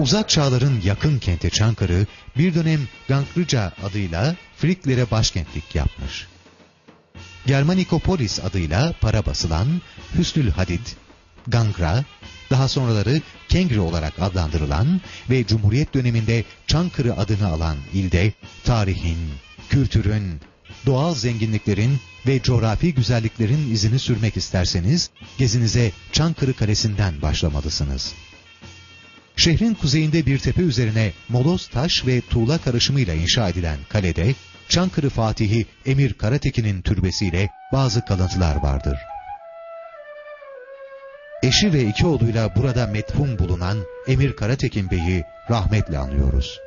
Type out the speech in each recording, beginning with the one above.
Uzak çağların yakın kenti Çankırı bir dönem Gangrica adıyla Friklere başkentlik yapmış. Germanikopolis adıyla para basılan Hüsnül Hadid, Gangra, daha sonraları Kengri olarak adlandırılan ve Cumhuriyet döneminde Çankırı adını alan ilde tarihin, kültürün, doğal zenginliklerin ve coğrafi güzelliklerin izini sürmek isterseniz gezinize Çankırı Kalesi'nden başlamalısınız. Şehrin kuzeyinde bir tepe üzerine moloz taş ve tuğla karışımıyla inşa edilen kalede Çankırı Fatihi Emir Karatekin'in türbesiyle bazı kalıntılar vardır. Eşi ve iki oğluyla burada metfun bulunan Emir Karatekin Bey'i rahmetle anıyoruz.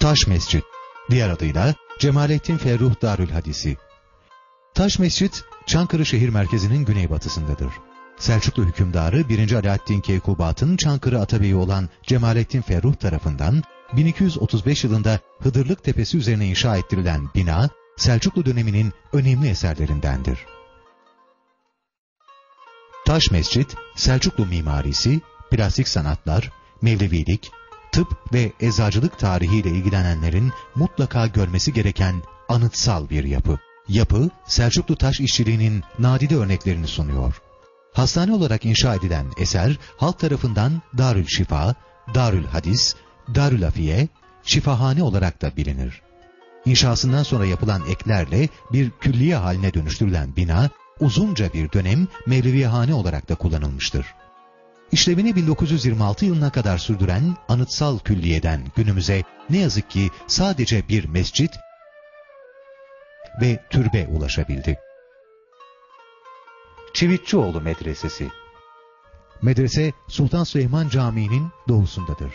Taş Mescit, diğer adıyla Cemalettin Ferruh Darül Hadisi. Taş Mescit, Çankırı şehir merkezinin güneybatısındadır. Selçuklu hükümdarı 1. Alaaddin Keykubat'ın Çankırı Atabeyi olan Cemalettin Ferruh tarafından 1235 yılında Hıdırlık Tepesi üzerine inşa ettirilen bina, Selçuklu döneminin önemli eserlerindendir. Taş Mescit, Selçuklu mimarisi, plastik sanatlar, Mevlevilik, tıp ve eczacılık tarihiyle ilgilenenlerin mutlaka görmesi gereken anıtsal bir yapı. Yapı, Selçuklu taş işçiliğinin nadide örneklerini sunuyor. Hastane olarak inşa edilen eser, halk tarafından Darül Şifa, Darül Hadis, Darül Afiye, Şifahane olarak da bilinir. İnşasından sonra yapılan eklerle bir külliye haline dönüştürülen bina, uzunca bir dönem Mevleviyehane olarak da kullanılmıştır. İşlevini 1926 yılına kadar sürdüren anıtsal külliyeden günümüze ne yazık ki sadece bir mescit ve türbe ulaşabildi. Çivitçioğlu Medresesi Medrese Sultan Süleyman Camii'nin doğusundadır.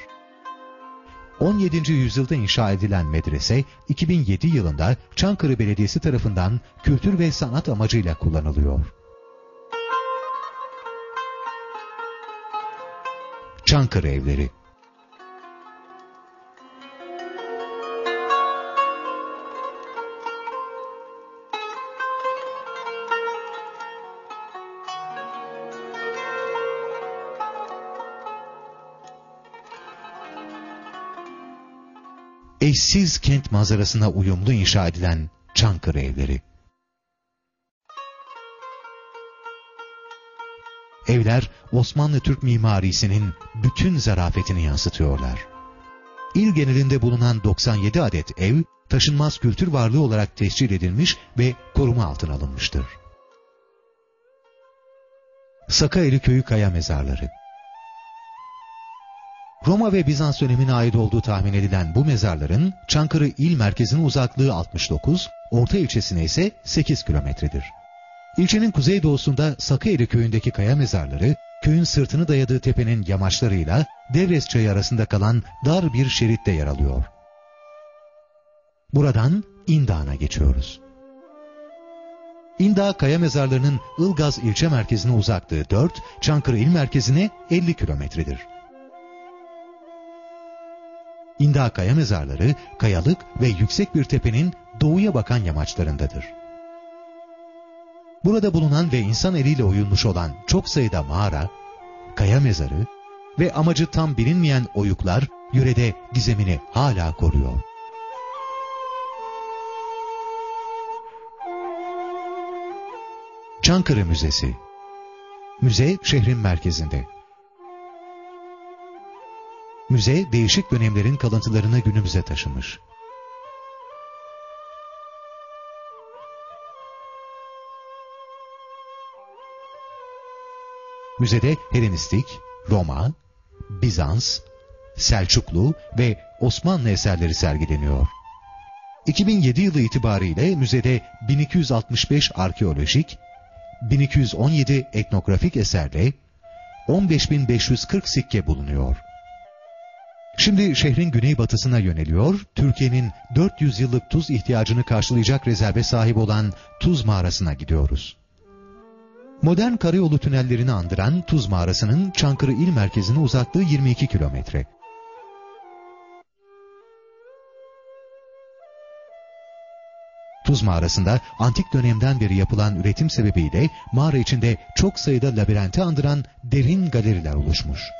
17. yüzyılda inşa edilen medrese 2007 yılında Çankırı Belediyesi tarafından kültür ve sanat amacıyla kullanılıyor. Çankırı Evleri eşsiz kent manzarasına uyumlu inşa edilen Çankırı evleri. Evler Osmanlı Türk mimarisinin bütün zarafetini yansıtıyorlar. İl genelinde bulunan 97 adet ev, taşınmaz kültür varlığı olarak tescil edilmiş ve koruma altına alınmıştır. Sakaeli Köyü Kaya Mezarları Roma ve Bizans dönemine ait olduğu tahmin edilen bu mezarların Çankırı il merkezine uzaklığı 69, orta ilçesine ise 8 kilometredir. İlçenin kuzeydoğusunda Sakıeri köyündeki kaya mezarları, köyün sırtını dayadığı tepenin yamaçlarıyla Devres çayı arasında kalan dar bir şeritte yer alıyor. Buradan İndağ'a geçiyoruz. İndağ kaya mezarlarının Ilgaz ilçe merkezine uzaklığı 4, Çankırı il merkezine 50 kilometredir. İnda Kaya mezarları kayalık ve yüksek bir tepenin doğuya bakan yamaçlarındadır. Burada bulunan ve insan eliyle oyulmuş olan çok sayıda mağara, kaya mezarı ve amacı tam bilinmeyen oyuklar yörede gizemini hala koruyor. Çankırı Müzesi Müze şehrin merkezinde. Müze değişik dönemlerin kalıntılarını günümüze taşımış. Müzede Helenistik, Roma, Bizans, Selçuklu ve Osmanlı eserleri sergileniyor. 2007 yılı itibariyle müzede 1265 arkeolojik, 1217 etnografik eserle 15540 sikke bulunuyor. Şimdi şehrin güneybatısına yöneliyor, Türkiye'nin 400 yıllık tuz ihtiyacını karşılayacak rezerve sahip olan Tuz Mağarası'na gidiyoruz. Modern karayolu tünellerini andıran Tuz Mağarası'nın Çankırı il merkezine uzaklığı 22 kilometre. Tuz mağarasında antik dönemden beri yapılan üretim sebebiyle mağara içinde çok sayıda labirenti andıran derin galeriler oluşmuş.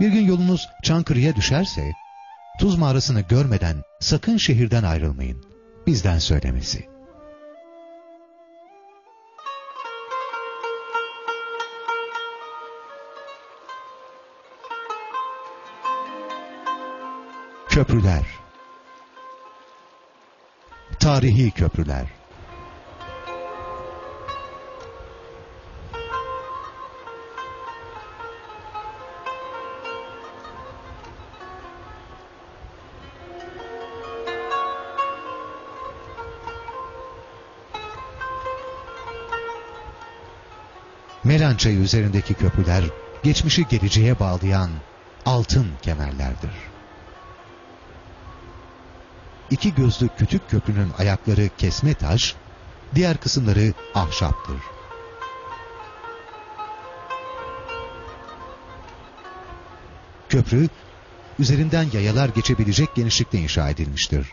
Bir gün yolunuz Çankırı'ya düşerse, Tuz mağarasını görmeden sakın şehirden ayrılmayın. Bizden söylemesi. Köprüler Tarihi köprüler Melan Çayı üzerindeki köprüler geçmişi geleceğe bağlayan altın kemerlerdir. İki gözlü kütük köprünün ayakları kesme taş, diğer kısımları ahşaptır. Köprü, üzerinden yayalar geçebilecek genişlikte inşa edilmiştir.